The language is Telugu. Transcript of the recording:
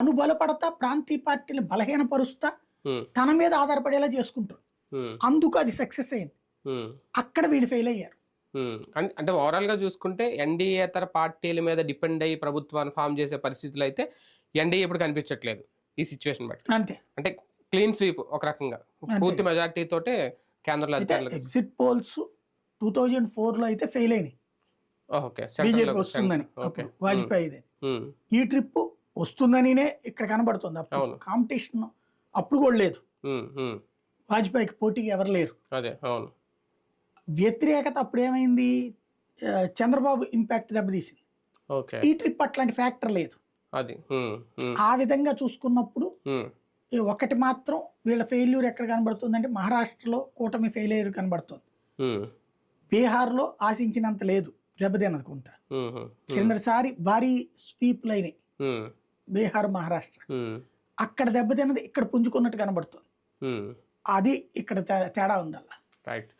తను బలపడతా ప్రాంతీయ పార్టీని బలహీనపరుస్తా తన మీద ఆధారపడేలా చేసుకుంటుంది ఉమ్, అందుకు అది సక్సెస్ అయింది. అక్కడ వీళ్ళు ఫెయిల్ అయ్యారు. అంటే ఓవరాల్గా చూసుకుంటే ఎన్డీఏతర పార్టీల మీద డిపెండ్ అయ్యి ప్రభుత్వాన్ని ఫామ్ చేసే పరిస్థితులు అయితే ఎన్డీఏ ఇప్పుడు కనిపించట్లేదు ఈ సిచ్యువేషన్ బట్టి. అంతే. అంటే క్లీన్ స్వీప్ ఒక రకంగా. పూర్తి మెజార్టీ తోటే కేంద్రంలో ఎగ్జిట్ పోల్స్ టూ థౌజండ్ ఫోర్లో అయితే ఫెయిల్ అయినాయి. ఓకే. బీజేపీ వస్తుందని ఉమ్, ఈ ట్రిప్ వస్తుందనినే ఇక్కడ కనబడుతుంది. అప్పుడు. కాంపిటీషన్ అప్పుడు కూడా లేదు. వాజ్పేయికి పోటీకి ఎవరు లేరు. వ్యతిరేకత అప్పుడు ఏమైంది చంద్రబాబు ఇంపాక్ట్ దెబ్బతీసింది. ఓకే. ఈ ట్రిప్ అట్లాంటి ఫ్యాక్టర్ లేదు. అది ఆ విధంగా చూసుకున్నప్పుడు ఒకటి మాత్రం వీళ్ళ ఫెయిల్యూర్ ఎక్కడ కనబడుతుందంటే మహారాష్ట్రలో కూటమి ఫెయిల్యూర్ కనబడుతుంది. బీహార్లో ఆశించినంత లేదు దెబ్బతిన్నది కొంత ఉమ్, ఉమ్, కిందసారి భారీ స్వీప్లు అయినాయి బీహార్ మహారాష్ట్ర. అక్కడ దెబ్బతిన్నది ఇక్కడ పుంజుకున్నట్టు కనబడుతుంది. అది ఇక్కడ తేడా ఉందల్లా. రైట్.